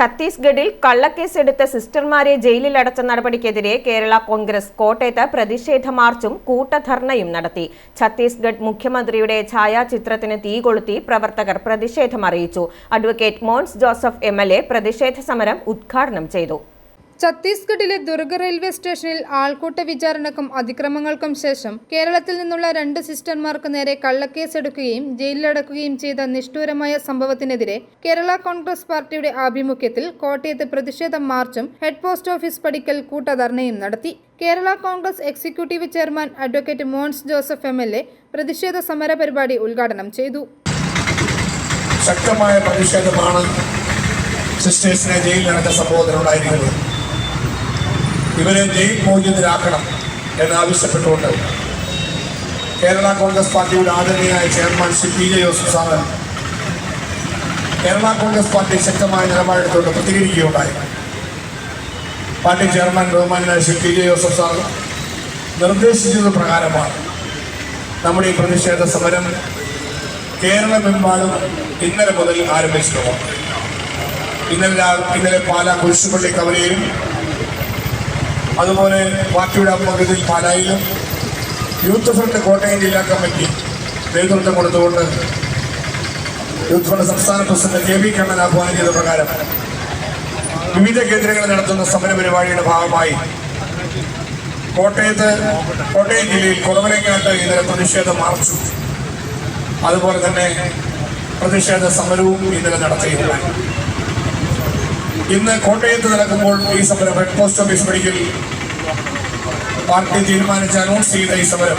ഛത്തീസ്ഗഡിൽ കള്ളക്കേസെടുത്ത സിസ്റ്റർമാരെ ജയിലിൽ അടച്ച നടപടിക്കെതിരെ കേരള കോൺഗ്രസ് കോട്ടയത്ത് പ്രതിഷേധ മാർച്ചും കൂട്ടധർണയും നടത്തി. ഛത്തീസ്ഗഡ് മുഖ്യമന്ത്രിയുടെ ഛായാചിത്രത്തിന് തീ കൊളുത്തി പ്രവർത്തകർ പ്രതിഷേധം അറിയിച്ചു. അഡ്വക്കേറ്റ് മോൻസ് ജോസഫ് എം പ്രതിഷേധ സമരം ഉദ്ഘാടനം ചെയ്തു. ഛത്തീസ്ഗഡിലെ ദുർഗ് റെയിൽവേ സ്റ്റേഷനിൽ ആൾക്കൂട്ട വിചാരണക്കും അതിക്രമങ്ങൾക്കും ശേഷം കേരളത്തിൽ നിന്നുള്ള രണ്ട് സിസ്റ്റർമാർക്ക് നേരെ കള്ളക്കേസെടുക്കുകയും ജയിലിലടക്കുകയും ചെയ്ത നിഷ്ഠൂരമായ സംഭവത്തിനെതിരെ കേരള കോൺഗ്രസ് പാർട്ടിയുടെ ആഭിമുഖ്യത്തിൽ കോട്ടയത്ത് പ്രതിഷേധ മാർച്ചും ഹെഡ് പോസ്റ്റ് ഓഫീസ് പടിക്കൽ കൂട്ടധർണയും നടത്തി. Kerala Congress executive chairman advocate Mons Joseph M L A പ്രതിഷേധ സമര പരിപാടി ഉദ്ഘാടനം ചെയ്തു. ശക്തമായ പ്രതിഷേധമാണ് സിസ്റ്റേഴ്സിനെ ജയിലിലടക്ക സംഭവത്തിനുണ്ടായിരിക്കുന്നത്. ഇവരെ ജയിൽ മോചിതരാക്കണം എന്നാവശ്യപ്പെട്ടുകൊണ്ട് കേരള കോൺഗ്രസ് പാർട്ടിയുടെ ആദരണീയായ chairman C P J Joseph sir Kerala Congress party ശക്തമായ നിലപാടെടുത്തുകൊണ്ട് പ്രതികരിക്കുകയുണ്ടായി. പാർട്ടി ചെയർമാൻ ബഹുമാനായ Shri P J Joseph sir നിർദ്ദേശിച്ചത് പ്രകാരമാണ്. നമ്മുടെ ഈ പ്രതിഷേധ സമരം കേരളമെമ്പാടും ഇന്നലെ മുതൽ ആരംഭിച്ചിട്ടുണ്ട് ഇന്നലെ ഇന്നലെ പാലാ കുരിശുപള്ളി കവലയിലും അതുപോലെ പാർട്ടിയുടെ പകുതിയിൽ പാലായിലും യൂത്ത് ഫ്രണ്ട് കോട്ടയം ജില്ലാ കമ്മിറ്റി നേതൃത്വം കൊടുത്തുകൊണ്ട് യൂത്ത് ഫ്രണ്ട് സംസ്ഥാന പ്രസിഡന്റ് കെ വി കണ്ണൻ ആഹ്വാനം ചെയ്ത പ്രകാരം വിവിധ കേന്ദ്രങ്ങളിൽ നടത്തുന്ന സമര പരിപാടിയുടെ ഭാഗമായി കോട്ടയത്ത് കോട്ടയം ജില്ലയിൽ കുറവലങ്ങാട്ട് ഇന്നലെ പ്രതിഷേധ മാർച്ചും. അതുപോലെ തന്നെ പ്രതിഷേധ സമരവും ഇന്നലെ നടത്തിയിട്ടുണ്ടായി ഇന്ന് കോട്ടയത്ത് നടക്കുമ്പോൾ ഈ സമരം head post office medical party തീരുമാനിച്ച് അനൗൺസ് ചെയ്ത ഈ സമരം.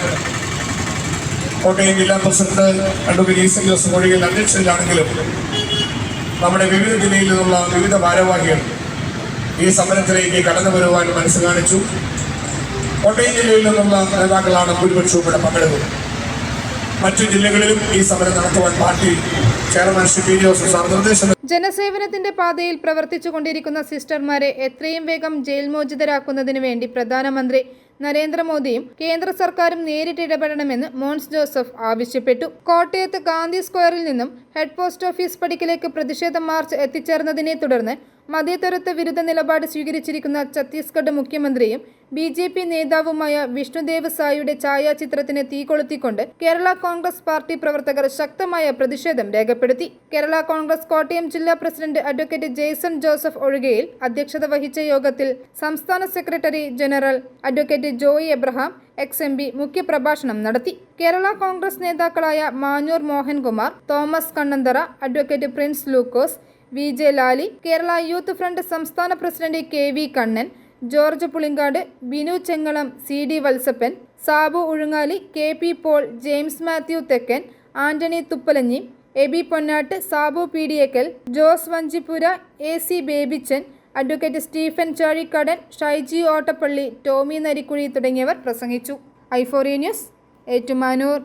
കോട്ടയം ജില്ലാ പ്രസിഡന്റ് അഡ്വക്കേറ്റ് ഈസൻ ജോസഫ് മൊഴികൾ അധ്യക്ഷനിലാണെങ്കിലും നമ്മുടെ വിവിധ ജില്ലയിൽ നിന്നുള്ള വിവിധ ഭാരവാഹികൾ ഈ സമരത്തിലേക്ക് കടന്നു വരുവാൻ മനസ്സ് കാണിച്ചു. കോട്ടയം ജില്ലയിൽ നിന്നുള്ള നേതാക്കളാണ് ഭൂരിപക്ഷവും ഇവിടെ പങ്കെടുക്കുന്നത് മറ്റു ജില്ലകളിലും ഈ സമരം നടത്തുവാൻ party chairman Shri P Joseph sir നിർദ്ദേശം ജനസേവനത്തിന്റെ പാതയിൽ പ്രവർത്തിച്ചുകൊണ്ടിരിക്കുന്ന സിസ്റ്റർമാരെ എത്രയും വേഗം ജയിൽ മോചിതരാക്കുന്നതിനു വേണ്ടി പ്രധാനമന്ത്രി നരേന്ദ്രമോദിയും കേന്ദ്ര സർക്കാരും നേരിട്ട് ഇടപെടണമെന്ന് മോൻസ് ജോസഫ് ആവശ്യപ്പെട്ടു. കോട്ടയത്ത് ഗാന്ധി സ്ക്വയറിൽ നിന്നും ഹെഡ് പോസ്റ്റ് ഓഫീസ് പടിക്കലേക്ക് പ്രതിഷേധ മാർച്ച് എത്തിച്ചേർന്നതിനെ തുടർന്ന് മതേതരത്വ വിരുദ്ധ നിലപാട് സ്വീകരിച്ചിരിക്കുന്ന ഛത്തീസ്ഗഡ് മുഖ്യമന്ത്രിയും ബി ജെ പി നേതാവുമായ വിഷ്ണുദേവ് സായിയുടെ ഛായാചിത്രത്തിന് തീ കൊളുത്തിക്കൊണ്ട് കേരള കോൺഗ്രസ് പാർട്ടി പ്രവർത്തകർ ശക്തമായ പ്രതിഷേധം രേഖപ്പെടുത്തി. കേരള കോൺഗ്രസ് കോട്ടയം ജില്ലാ പ്രസിഡന്റ് അഡ്വക്കേറ്റ് ജെയ്സൺ ജോസഫ് ഒഴികയിൽ അധ്യക്ഷത വഹിച്ച യോഗത്തിൽ സംസ്ഥാന secretary general advocate Joy Abraham ex M P മുഖ്യപ്രഭാഷണം നടത്തി. കേരള കോൺഗ്രസ് നേതാക്കളായ Manjoor Mohankumar Thomas Kannanthara advocate Prince Lukose V J Lali Kerala youth front സംസ്ഥാന president K V Kannan George Pulinkad Binu Chengalam C D Valsappan Sabu Uzhungali K P Paul James Mathew Thekkan Antony Thuppalanji Aby Ponnattu Sabu Peediyakkal Jose Vanchipura A C Babychan advocate Stephen Chazhikadan Shyji Ottappally Tomy Narikuzhi തുടങ്ങിയവർ പ്രസംഗിച്ചു. ഐഫോറിയ news Ettumanoor.